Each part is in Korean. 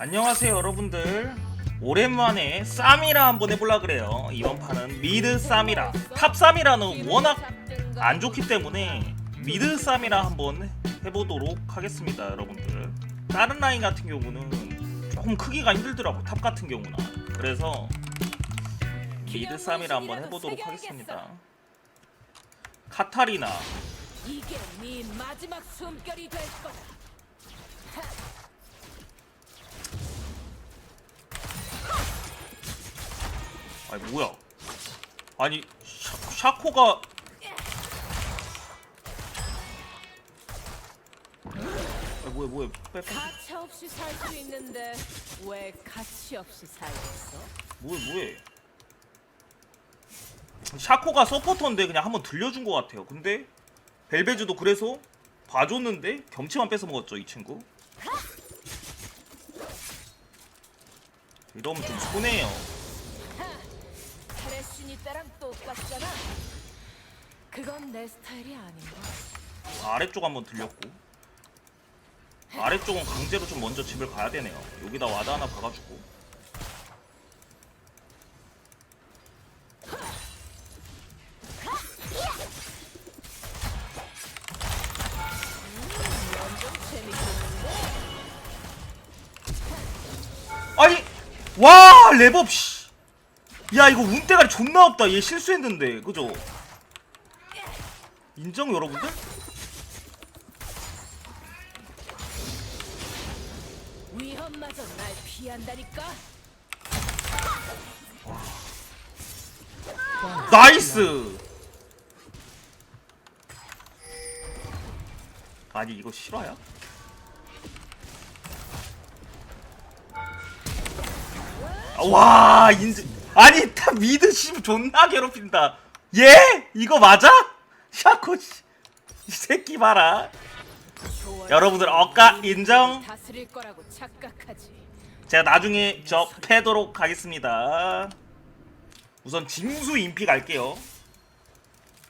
안녕하세요 여러분들. 오랜만에 쌈이라 한번 해볼라 그래요. 이번 판은 미드 쌈이라 탑 쌈이라는 워낙 안 좋기 때문에 미드 쌈이라 한번 해보도록 하겠습니다 여러분들. 다른 라인 같은 경우는 조금 크기가 힘들더라고 탑 같은 경우나. 그래서 미드 쌈이라 한번 해보도록 하겠습니다. 카타리나. 이게 네 마지막 숨결이 될 거다. 아니 뭐야? 아니 샤, 샤코가 아 뭐야 뭐야 빼, 빼. 가차 없이 살 수 있는데 왜 가치 없이 살겠어? 뭐해 뭐해? 샤코가 서포터인데 그냥 한번 들려준 것 같아요. 근데 벨베즈도 그래서 봐줬는데 경치만 뺏어 먹었죠 이 친구. 이러면 좀 손해요 때랑 똑같잖아. 그건 내 스타일이 아닌 거. 아래쪽 한번 들렸고 아래쪽은 강제로 좀 먼저 집을 가야 되네요 여기다 와드 하나 박아주고? 아니 와 랩업 씨. 야 이거 운대가리 존나 없다 얘 실수했는데 그죠 인정 여러분들? 위험마저 날 피한다니까. 나이스 아니 이거 실화야? 아, 와 인증 아니 다 미드 심 존나 괴롭힌다 예? 이거 맞아? 샤코 씨. 이 새끼 봐라. 여러분들 억까 인정. 제가 나중에 저 패도록 하겠습니다. 우선 징수 인피 갈게요.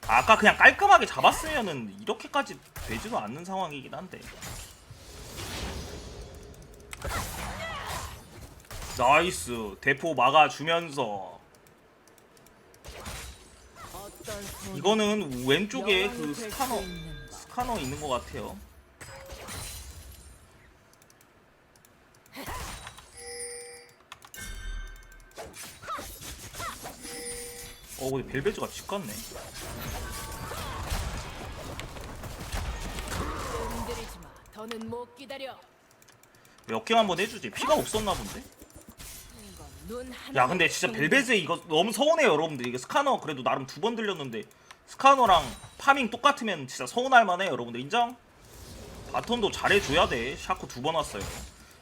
아까 그냥 깔끔하게 잡았으면은 이렇게까지 되지도 않는 상황이긴 한데. 나이스 대포 막아주면서 이거는 왼쪽에 그 스카너. 스카너 있는 것 같아요. 어, 근데 벨베즈가 집 갔네. 흔들리지 마. 더는 못 기다려. 역행 한번 해주지. 피가 없었나 본데? 야, 근데 진짜 벨베즈 이거 너무 서운해요, 여러분들. 이게 스카너 그래도 나름 두 번 들렸는데 스카너랑 파밍 똑같으면 진짜 서운할 만해, 여러분들. 인정? 바톤도 잘해줘야 돼. 샤코 두 번 왔어요.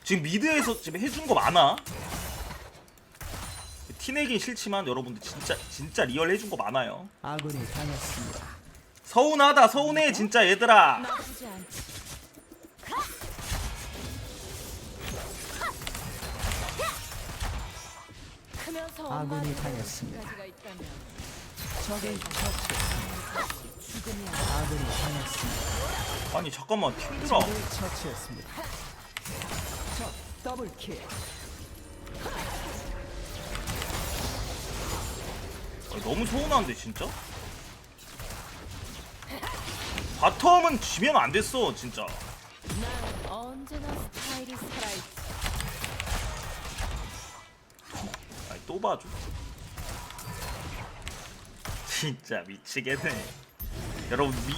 지금 미드에서 지금 해준 거 많아. 티내긴 싫지만 여러분들 진짜 진짜 리얼 해준 거 많아요. 아군이 당했습니다. 서운하다 서운해 진짜 얘들아. 아군이 당했습니다. 적의 처치. 아군이 당했습니다. 아니 잠깐만 팀들아. 적을 처치했습니다. 적 더블킬. 너무 서운한데 진짜. 바텀은 지면 안 됐어 진짜. 난 언제나 스타일이 살아있지. 또 봐줘. 진짜 미치겠네. 여러분 미.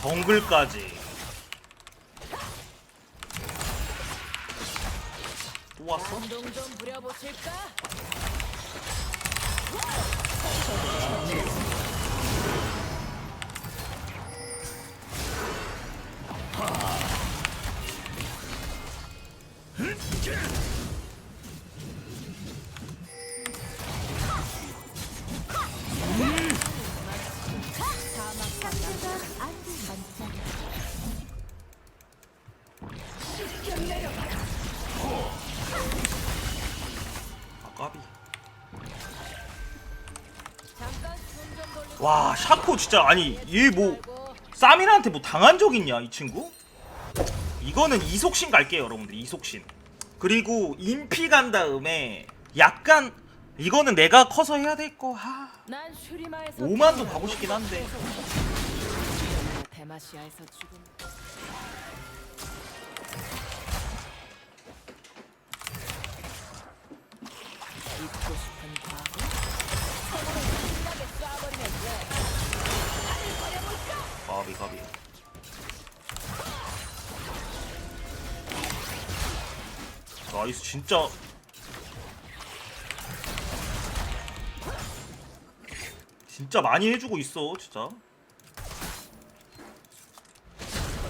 정글까지. 부려보실까? 와 샤코 진짜 아니 얘뭐 쌈이한테 뭐 당한 적 있냐 이 친구? 이거는 이속신 갈게요 여러분들 이속신. 그리고 인피 간 다음에 약간 이거는 내가 커서 해야 될거 하... 난 슈리마에서 5만도 가고 싶긴 한데. 대마시아에서 죽은 가비 가비 나이스 진짜. 진짜 많이 해주고 있어 진짜.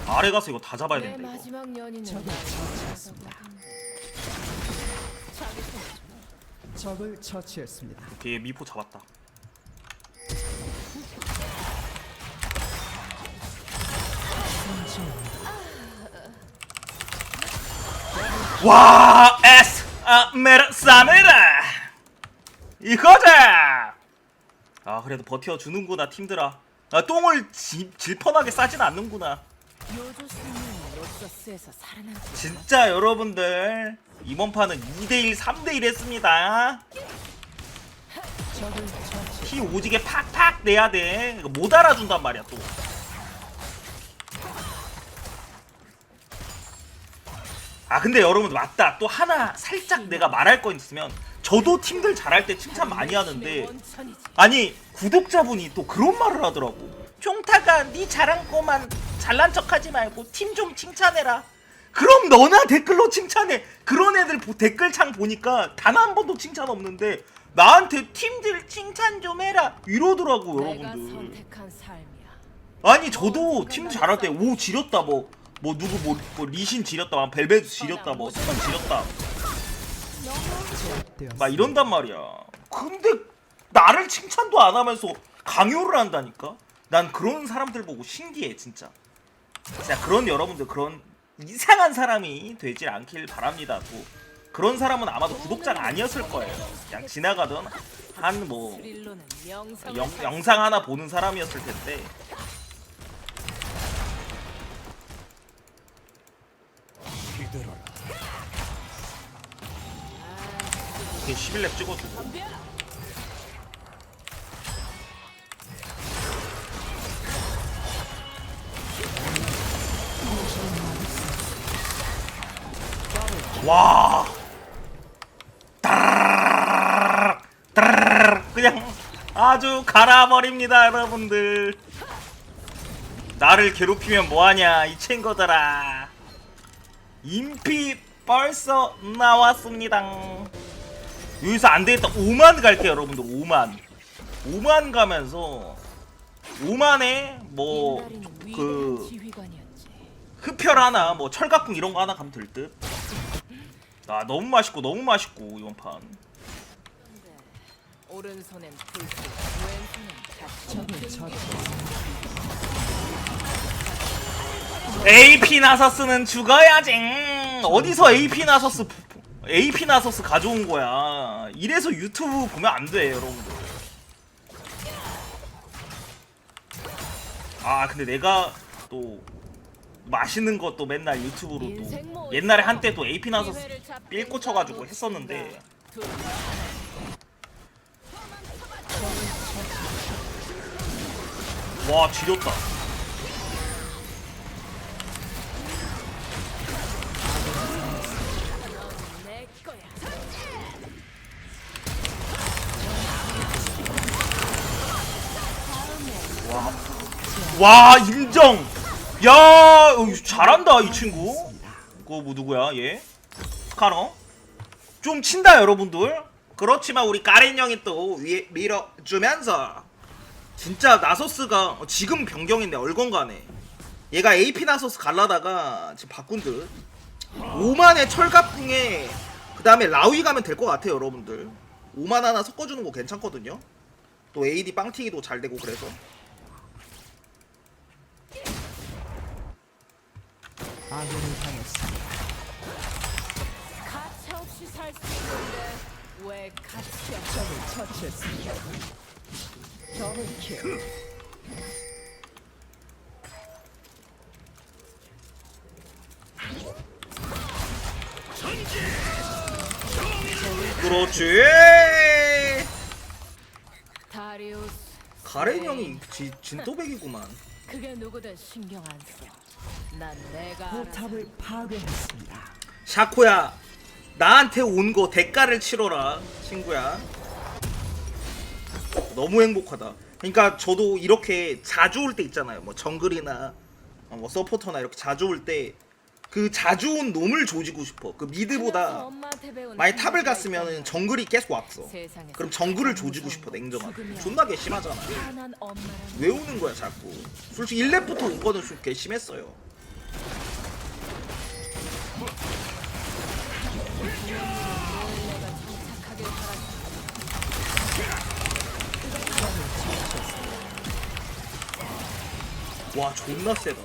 아래 가서 이거 다 잡아야 내 된다 이거. 마지막 연인은 처치했습니다. 적을 처치했습니다. 걔 미포 잡았다 와 에스 아 메르사메라 이거다. 아 그래도 버텨주는구나 팀들아. 아, 똥을 지, 질펀하게 싸진 않는구나. 진짜 여러분들 이번 판은 2대1 3대1 했습니다. 피 오지게 팍팍 내야 돼. 못 알아준단 말이야 또 아 근데 여러분 맞다. 또 하나 살짝 내가 말할 거 있으면 저도 팀들 잘할 때 칭찬 많이 하는데 아니 구독자분이 또 그런 말을 하더라고. 종타가 네 잘한 거만 잘난 척하지 말고 팀 좀 칭찬해라. 그럼 너나 댓글로 칭찬해. 그런 애들 보- 댓글창 보니까 단 한 번도 칭찬 없는데 나한테 팀들 칭찬 좀 해라 이러더라고 여러분들. 아니 저도 팀 잘할 때 오 지렸다 뭐 뭐 누구 뭐, 뭐 리신 지렸다 막 벨벳 지렸다 뭐 스턴 지렸다. 막 이런단 말이야. 근데 나를 칭찬도 안 하면서 강요를 한다니까? 난 그런 사람들 보고 신기해 진짜. 진짜 그런 여러분들 그런 이상한 사람이 되질 않길 바랍니다. 또 그런 사람은 아마도 구독자가 아니었을 거예요. 그냥 지나가던 한뭐 스릴로는 영상 영상 하나 보는 사람이었을 텐데. 이렇게 11렙 찍어주고. 와. 따르르르 따르르르 그냥 아주 갈아버립니다 여러분들 나를 괴롭히면 뭐하냐 이 친구들아 인피 벌써 나왔습니다 여기서 안되겠다 5만 갈게요 여러분들 5만 5만 가면서 5만에 뭐 그 흡혈 하나 뭐 철갑궁 이런 거 하나 가면 될 듯. 아 너무 맛있고 너무 맛있고 이번 판. 오른손엔 불빛 왼손엔 처치했습니다. AP 나서스는 죽어야지. 어디서 AP 나서스 AP 나서스 가져온 거야. 이래서 유튜브 보면 안 돼, 여러분들. 아, 근데 내가 또 맛있는 것도 맨날 유튜브로 또 옛날에 한때 또 AP 나서스 삘 꽂혀가지고 했었는데 와 지렸다. 와 인정. 야 어, 잘한다 이 친구. 그거 뭐 누구야 얘? 스카너 좀 친다 여러분들. 그렇지만 우리 가렌 형이 또 위에 밀어주면서 진짜 나서스가 어, 지금 변경했네 얼건가네. 얘가 AP 나서스 갈라다가 지금 바꾼 듯. 5만의 철갑궁에 그 다음에 라위 가면 될 것 같아요 여러분들. 5만 하나 섞어주는 거 괜찮거든요. 또 AD 빵튀기도 잘 되고 그래서 아군을 당했습니다. 가차 없이 살 수 있는데 왜왜 가치 없 적을 처치했습니다. 더블킬. 그렇지. 다리우스 가렌 형이 지, 진또백이구만. 그게 누구든 신경 안 써. 포탑을 파괴했습니다. 샤코야, 나한테 온 거 대가를 치러라, 친구야. 너무 행복하다. 그러니까 저도 이렇게 자주 올 때 있잖아요. 뭐 정글이나 어, 뭐 서포터나 이렇게 자주 올 때 그 자주 온 놈을 조지고 싶어. 그 미드보다 만약 탑을 한마디가 갔으면은 있잖아. 정글이 계속 왔어. 그럼 정글을 조지고 싶어 건 냉정하게. 존나 엄마랑 왜 우는 거야 자꾸? 솔직히 1렙부터 우거는 좀 괘씸했어요. 와 존나 세다.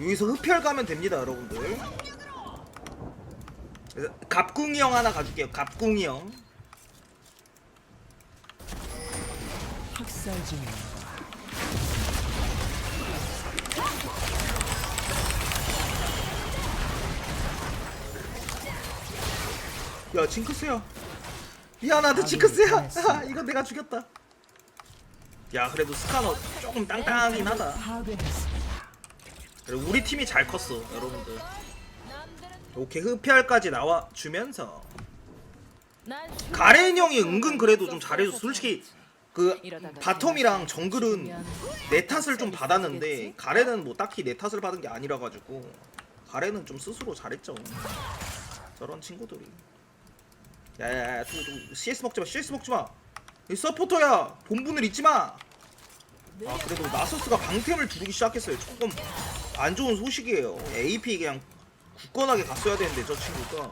여기서 흡혈 가면 됩니다, 여러분들. 갑궁이 형 하나 가줄게요. 갑궁이 형. 학살 중입니다. 야 징크스야. 미안하다 징크스야. 이거 내가 죽였다. 야 그래도 스카너 조금 땅땅하긴 하다. 그리고 우리 팀이 잘 컸어, 여러분들. 오케이 흡혈까지 나와 주면서 난 가렌 형이 은근 그래도 좀 잘해줘. 솔직히 그 바텀이랑 정글은 내 탓을 좀 받았는데? 가렌은 뭐 딱히 내 탓을 받은 게 아니라 가지고 가렌은 좀 스스로 잘했죠. 저런 친구들이. 야야야, 또, 또 CS 먹지 마, CS 먹지 마. 이 서포터야, 본분을 잊지 마. 아 그래도 나서스가 방템을 두르기 시작했어요. 조금 안 좋은 소식이에요. AP 그냥 굳건하게 갔어야 되는데 저 친구가.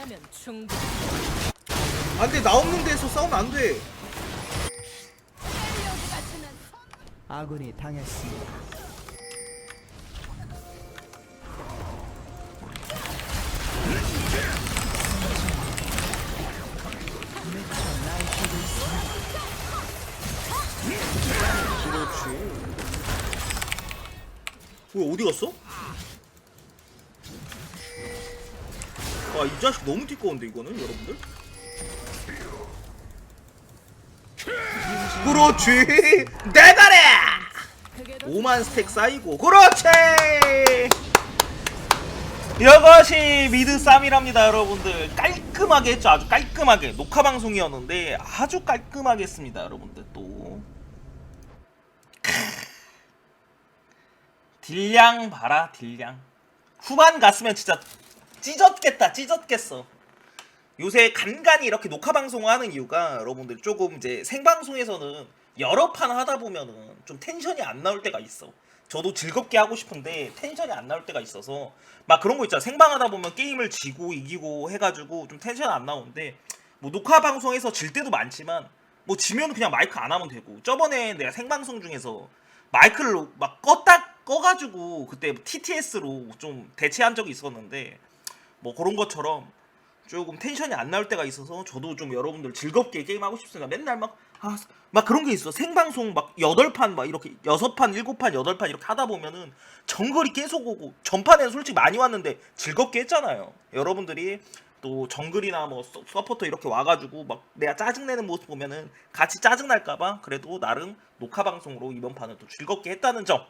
하나면 충분히 아 근데 나 없는 데서 싸우면 안 돼. 아군이 당했습니다. 그렇지. 왜 어디 갔어? 아, 이 자식 너무 띠꺼운데 이거는 여러분들. 그렇지. 대단해. 그게 더 5만 스택 쌓이고 그렇지. 이것이 미드 쌈이랍니다 여러분들 깔끔하게 했죠 아주 깔끔하게 녹화 방송이었는데 아주 깔끔하게 했습니다 여러분들 또 딜량 봐라 딜량 후반 갔으면 진짜 찢었겠다 찢었겠어 요새 간간히 이렇게 녹화 방송을 하는 이유가 여러분들 조금 이제 생방송에서는 여러 판 하다 보면은 좀 텐션이 안 나올 때가 있어. 저도 즐겁게 하고 싶은데 텐션이 안 나올 때가 있어서 막 그런 거 있잖아. 생방하다 보면 게임을 지고 이기고 해가지고 좀 텐션 안 나오는데 뭐 녹화 방송에서 질 때도 많지만 뭐 지면 그냥 마이크 안 하면 되고 저번에 내가 생방송 중에서 마이크를 막 껐다 꺼가지고 그때 TTS로 좀 대체한 적이 있었는데 뭐 그런 것처럼 조금 텐션이 안 나올 때가 있어서 저도 좀 여러분들 즐겁게 게임하고 싶습니다. 맨날 막, 아, 막 그런 게 있어. 생방송 막 8판 막 이렇게 6판, 7판, 8판 이렇게 하다 보면은 정글이 계속 오고 전판에는 솔직히 많이 왔는데 즐겁게 했잖아요. 여러분들이 또 정글이나 뭐 서- 서포터 이렇게 와가지고 막 내가 짜증내는 모습 보면은 같이 짜증날까봐 그래도 나름 녹화 방송으로 이번 판은 또 즐겁게 했다는 점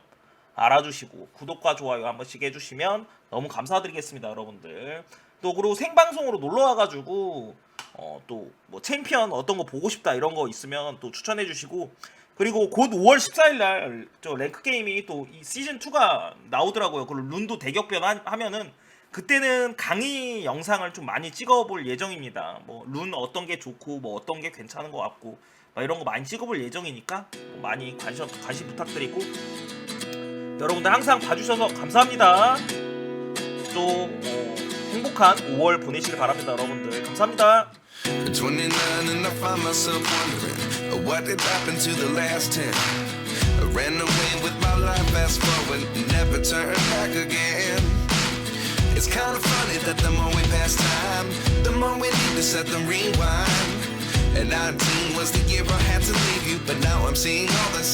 알아주시고 구독과 좋아요 한 번씩 해주시면 너무 감사드리겠습니다 여러분들. 또 그리고 생방송으로 놀러 와가지고 어 또 뭐 챔피언 어떤 거 보고 싶다 이런 거 있으면 또 추천해 주시고 그리고 곧 5월 14일 날 저 랭크 게임이 또이 시즌 2가 나오더라고요. 그리고 룬도 대격변 하, 하면은 그때는 강의 영상을 좀 많이 찍어볼 예정입니다. 뭐 룬 어떤 게 좋고 뭐 어떤 게 괜찮은 것 같고 막 이런 거 많이 찍어볼 예정이니까 많이 관심 관심 부탁드리고 여러분들 항상 봐주셔서 감사합니다. 또 어, 행복한 5월 보내시길 바랍니다, 여러분들. 감사합니다. At 29 and I find myself wondering uh, what did happen to the last 10. I ran away with my life, fast forward, never turn back again. It's kind of funny that the more we pass time, the more we need to set the rewind. And 19 was the year I had to leave you, but now I'm seeing all the